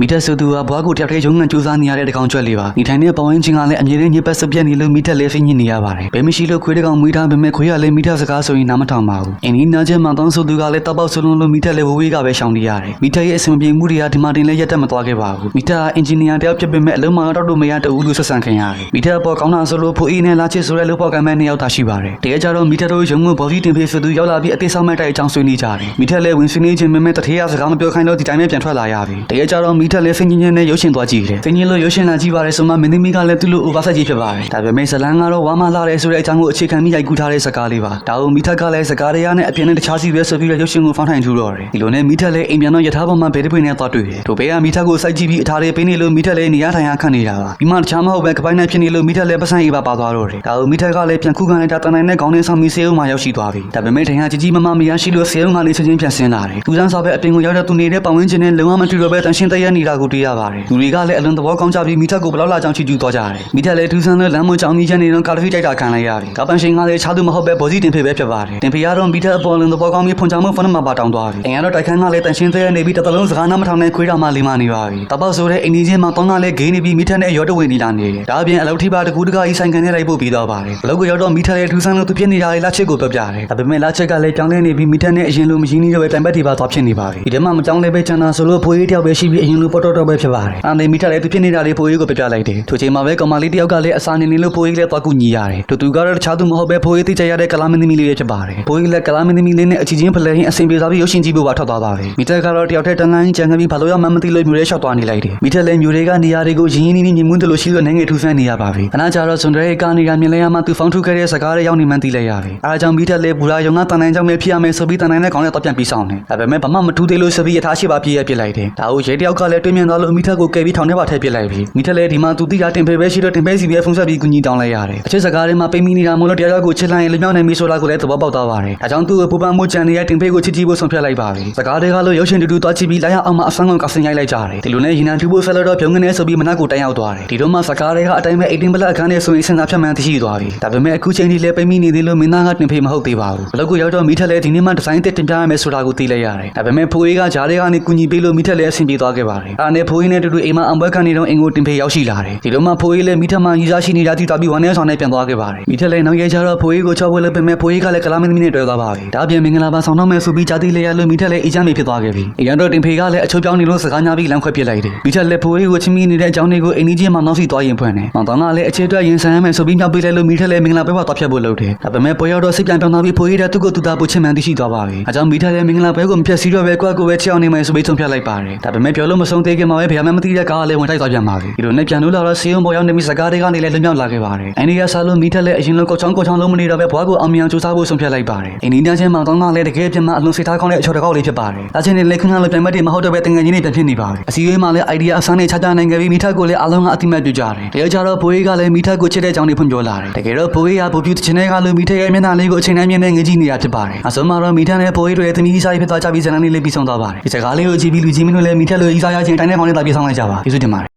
မိတက်ဆိုသူကဘွားကိုတယောက်တည်းရုံးငံစူးစမ်းနေရတဲ့တကောင်ကြွက်လေးပါနေထိုင်တဲ့ပဝင်းချင်းကလည်းအမြဲတမ်းညစ်ပတ်စပြက်နေလို့မိတက်လည်းဖိညစ်နေရပါတယ်ဘယ်မရှိလို့ခွေးတကောင်မွေးထားပေမဲ့ခွေးကလည်းမိတက်စကားဆိုရင်နားမထောင်ပါဘူးအင်းဒီနာကျဲမှာတောင်းဆိုသူကလည်းတောက်ပေါက်ဆိုလုံးလို့မိတက်လည်းဝဝေးကပဲရှောင်နေရတယ်မိတက်ရဲ့အဆင်ပြေမှုတွေကဒီမှာတင်လည်းရက်တက်မသွားခဲ့ပါဘူးမိတက်ကအင်ဂျင်နီယာတယောက်ဖြစ်ပေမဲ့အလုံးမတော့လို့မရတူလို့ဆက်ဆံခင်ရတယ်မိတက်ပေါ်ကောင်းတာဆိုလို့ဖိုအေးနဲ့လာချစ်ဆိုတဲ့လူပေါ်ကမဲနှစ်ယောက်သာရှိပါတယ်တကယ်ကြတော့မိတက်တို့ရုံးကိုဘော်ဒီတင်ဖေးဆိုသူရောက်လာပြီးအသေးဆောင်မဲ့တိုက်အကြောင်းဆွေးနွေးကြတယ်မိတက်လည်းဝင်ဆွေးနွေးခြင်းပေမဲ့တထေးရစကားမပြောခိုင်းလို့ဒီတိုင်းပဲပြန်ထွက်လာရပြီတကယ်ကြတော့မိတက်လည်းစိတ်ညစ်ညစ်နဲ့ရုပ်ရှင်သွားကြည့်တယ်စိတ်ညစ်လို့ရုပ်ရှင်လာကြည့်ပါတယ်ဆိုမှမင်းသမီးကလည်းသူ့လို over set ကြီးဖြစ်ပါတယ်ဒါပေမဲ့ဇလန်ကတော့ဝါမလာတယ်ဆိုတဲ့အကြောင်းကိုအခြေခံပြီးရိုက်ကူးထားတဲ့စကားလေးပါဒါကိုမိထက်ကလည်းစကားတွေကနဲ့အပြင်နဲ့တခြားစီပဲဆိုပြီးတော့ရုပ်ရှင်ကိုဖောင်းထိုင်ထူတော့တယ်ဒီလိုနဲ့မိထက်လည်းအိမ်ပြန်တော့ယထာပေါ်မှာဘယ်တစ်ပွင့်နဲ့သွားတွေ့တယ်တို့ဘဲကမိထက်ကိုစိုက်ကြည့်ပြီးအထားလေးပေးနေလို့မိထက်လည်းနေရာထိုင်ရခန့်နေတာပါပြီးမှတခြားမဟုတ်ပဲကပိုင်းနဲ့ဖြစ်နေလို့မိထက်လည်းပတ်စံအေးပါပါသွားတော့တယ်ဒါကိုမိထက်ကလည်းပြန်ခုခံလိုက်တာတန်တိုင်းနဲ့ခေါင်းနဲ့ဆောင်ပြီးဆေးရုံမှာရောက်ရှိသွားပြီဒါပေမဲ့ထိုင်ရကြီးကြီးမမမရရှိလို့ဆေးရုံကနေချက်ချင်းပြန်ဆင်းလာတယ်သူစမ်းစာပဲအပြင်ကိုရောက်တဲ့သူနေတဲ့ပတ်ဝန်းကျင်နဲ့လုံးဝမတူတော့ပဲတန်ရှင်းတရက်နေတာကိုတွေ့ရပါတယ်လူတွေကလည်းအလွန်သဘောကောင်းကြပြီးမိထက်ကိုဘလောက်လာကြောင်ချီကျူးသွားကြတယ်မိထက်လည်းထူးဆန်းတဲ့လမ်းမကြောင်ကြီးချက်နေတော့ကာလဖီတိုက်တာခံလိုက်ရတယ်ကာပန်ရှင်ကလည်းခြားသူမဟုတ်ပဲဘောစီတင်ဖေပဲဖြစ်ပါတယ်တင်ဖေကတော့မိထက်အပေါ်လွန်သဘောကောင်းပြီးဖွန်ချောင်မှုဖုန်းမှာပါတောင်းသွားပြီအိမ်ကတော့တိုက်ခန်းကလည်းတန်ရှင်းသေးနေပြီးတစ်သလုံးစကားနားမထောင်နဲ့ခွေးတော်မှလေးမနေပါပြီတပောက်ဆိုတဲ့အိမ်ကြီးချင်းမှာတောင်းကလည်းဂိမ်းနေပြီးမိထက်နဲ့ရောတဝင်နေတာနေတယ်ဒါအပြင်အလုပ်ထိပါတကူတကကြီးဆိုင်ကနေလိုက်ဖို့ပြီးတော့ပါတယ်အလုပ်ကိုရောက်တော့မိထက်ရဲ့ထူးဆန်းလို့သူဖြစ်နေတာလေလက်ချစ်ကိုပြောပြတယ်ဒါပေမဲ့လက်ချစ်ကလည်းပြောင်းလဲနေပြီးမိထက်နဲ့အရင်လိုမရင်းနှီးတော့ပဲတိုင်ပတ်တီပါသွားဖြစ်နေပါပြီဒီထဲမှာမကြောင်းလဲပဲချန်တာဆိုလို့ဖိုးရေးတယောက်ပဲရှိပြီးအရင်လိုပေါ်တော့တော့ပဲဖြစ်ပါတယ်အာနေမိထက်လည်းသူဖြစ်နေတာလေးဖိုးရေးကိုပြပြလိုက်တယ်ထိုချိန်မှာပဲကောင်မလေးတယောက်ကလည်းအစာနေနေလို့ဖိုးရေးလည်းသွားကူညီရတယ်တူတူကတော့တခြားသူမဟုတ်ပဲဖိုးရေးသိကြရတဲ့ကလာမင်းသမီးလေးပဲဖြစ်ပါတယ်ဖိုးရေးလည်းကလာမင်းသမီးလေးနဲ့အချီချင်းဖလဲရင်အဆင်ပြေသွားပြီးရုပ်ရှင်ကြည့်ဖို့ပါထွက်သွားပါပဲမိထက်ကတော့တယောက်တည်းတန်းလန်းကြံခဲ့ပြီးဘာလို့ရမှမသိလို့မျိုးရဲလျှောက်သွားနေလိုက်တယ်မိထက်လည်းမျိုးတွေကနေရာတွေကိုရင်းရင်းနှီးနှီးမြင်မှုတလို့ရှိလို့နိုင်ငံထူးဆန်းနေရပါပြီအနာကြတော့စွန်ဒရဲကနေရာမြင်လဲရမှသူဖောင်းထုခဲ့တဲ့စကားတွေရောက်နေမှန်းသိလိုက်ရပြီအားကြောင့်မိထက်လည်းဘူရာယုံကတန်နိုင်ကြောင့်ပဲဖြစ်ရမယ်ဆိုပြီးတန်နိုင်တဲ့ခေါင်းနဲ့တော့ပြန်ပြီးဆောင်တယ်ဒါပေမဲ့ဘာမှမထူးသေးလို့ဆိုပြီးရထားရှိပါပြည့်ရပြစ်လိုက်တယ်ဒါကိုရဲတယောက်ကလည်းတွေးမြင်သွားလို့မိထက်ကိုကယ်ပြီးထောင်ထဲပါထည့်ပစ်လိုက်ပြီမိထက်လည်းဒီမှာသူတိတာတင်ဖေပဲရှိတော့တင်ဖေစီပဲဖုန်းဆက်ပြီးကူညီတောင်းလိုက်ရတယ်အချစ်စကားတွေမှာပိတ်မိနေတာမို့လို့တရားကိုချစ်လိုက်ရင်လူမြောက်နေပြီဆိုတာကိုလည်းသဘောပေါက်သွားပါတယ်ဒါကြောင့်သူ့ကိုပူပန်မှုကြံနေတဲ့တင်ဖေကိုချစ်ကြည့်ဖို့ဆုံးဖြတ်လိုက်ပါပြီစကားတွေကလို့ရုပ်ရှင်တူတူသွားကြည့်ပြီးလိုက်ရအောင်မှအဆန်းကောင်ကဆင်ရိုက်လိုက်ကြတယ်ဒီလိုနဲ့ရင်နံထူဖို့ဆက်လို့တော့ပြုံးကနေဆိုပြီးမနက်ကိုတိုင်ရောက်သွားတယ်ဒီတော့မှစကားတွေကအတိုင်းပဲ18ဘလက်အခန်းနဲ့ဆိုရင်စင်စာဖြတ်မှန်းသိရှိသွားပြီဒါပေမဲ့အခုချိန်ထိလည်းပိတ်မိနေသေးလို့မင်းသားကတင်ဖေမဟုတ်သေးပါဘူးဘလောက်ကိုရောက်တော့မိထက်လည်းဒီနေ့မှဒီဇိုင်းတစ်တင်ပြရမယ်ဆိုတာကိုသိလိုက်ရတယ်ဒါပေမဲ့ဖိုးအေးကဂျားတွေကနေကူညီပေးလို့မိထက်လည်းအဆင်ပြေသွားခဲ့ပါတယ်အားနဲ့ဖိုးအေးနဲ့တူတူအိမ်မှာအံပွဲခံနေတော့အင်ကိုတင်ဖေရောက်ရှိလာတယ်ဒီလိုမှဖိုးအေးလည်းမိထက်မှရီစားရှိနေတာတိသွားပြီးဝမ်းနဲ့ဆောင်နဲ့ပြန်သွားခဲ့ပါတယ်မိထက်လည်းနောက်ရဲချတော့ဖိုးအေးကိုချောပွဲလုပ်ပေမဲ့ဖိုးအေးကလည်းကလာမင်းသမီးနဲ့တွေ့သွားပါပြီဒါအပြင်မင်္ဂလာပါဆောင်တော့မယ်ဆိုပြီးဂျာတိလေးရလို့မိထက်လည်းအေးချမ်းနေဖြစ်သွားခဲ့ပြီအရန်တော့တင်ဖေကလည်းအချိုးပြောင်းနေလို့စကားများပြီးလမ်းခွဲပစ်လိုက်တယ်မိထက်လည်းဖိုးအေးကိုချင်းမိနေတဲ့အကြောင်းတွေကိုအိမ်ကြီးချင်းမှနောက်စီသွားရင်ဖွင့်တယ်မောင်တောင်ကလည်းအခြေအတွက်ရင်ဆိုင်ရမယ်ဆိုပြီးမြောက်ပေးလိုက်လို့မိထက်လည်းမင်္ဂလာပွဲမှာသွားဖြတ်ဖို့လုပ်တယ်ဒါပေမဲ့ပွဲရောက်တော့စိတ်ပြန်ပြောင်းသွားပြီးဖိုးအေးတဲ့သူ့ကိုသူသားပိုချင်မှန်သိရှိသွားပါပြီအကြောင်းမိထက်လည်းမင်္ဂလာပွဲကိုမဖြတ်စီတော့ပဲကွက်ကိုပဲချောင်းနေမယ်ဆိုပြီးဆုံးဖြတ်လိုက်ပါတယ်ဒါပေမဲ့ပြောလို့မဆုံးသေးခင်မှာပဲဗျာမမသိတဲ့ကားကလည်းဝင်တိုက်သွားပြန်ပါပြီဒီလိုနဲ့ပြန်လို့လာတော့စီယုံပေါ်ရောက်နေပြီးစကားတွေကနေလည်းလွတ်မြောက်လာခဲ့ပါတယ်အိန္ဒိယဆာလို့မိထက်လည်းအရင်လိုကောက်ချောင်းကောက်ချောင်းလုံးမနေတော့ပဲဘွားကိုအောင်မြင်အောင်စူးစမ်းဖို့ဆုံးဖြတ်လိုက်ပါတယ်အိန္ဒိယချင်းမောင်တောင်းကလည်းတကယ်ပြန်မှအလွန်စိတ်ထားကောင်းတဲ့အချော်တကောက်လေးဖြစ်ပါတယ်ဒါချင်းလည်းခဏလည်းပြန်မတည်မဟုတ်တော့ပဲတငယ်ချင်းတွေပြန်ဖြစ်နေပါပြီအစည်းအဝေးမှာလည်း idea အစမ်းနဲ့ချာချာနိုင်ခဲ့ပြီးမိထက်ကိုလည်းအလုံးကအတိမတ်ပြုကြတယ်တကယ်ကြတော့ဘိုးကြီးကလည်းမိထက်ကိုချစ်တဲ့အကြောင်းတွေဖွင့်ပြောလာတယ်တကယ်တော့ဘိုးကြီးကဘိုးပြူတချင်တဲ့ကလို့မိထက်ရဲ့မျက်နှာလေးကိုအချိန်တိုင်းမြင်နေငကြည့်နေတာဖြစ်ပါတယ်အဆုံးမှာတော့မိထက်နဲ့ဘိုးကြီးတို့ရဲ့သမီးကြီးစားရေးဖြစ်သွားကြပြီးဇလန်လေးလေးပြီးဆုံးသွားပါတယ်ဒီစကားလေးကိုကြည့်ပြီးလူကြီးမင်းတို့လည်းမိထက်လိုကြီးစားရခြင်းအတိုင်းနဲ့ပေါင်းနေတာပြေးဆောင်လိုက်ကြပါကျေးဇူးတင်ပါတယ်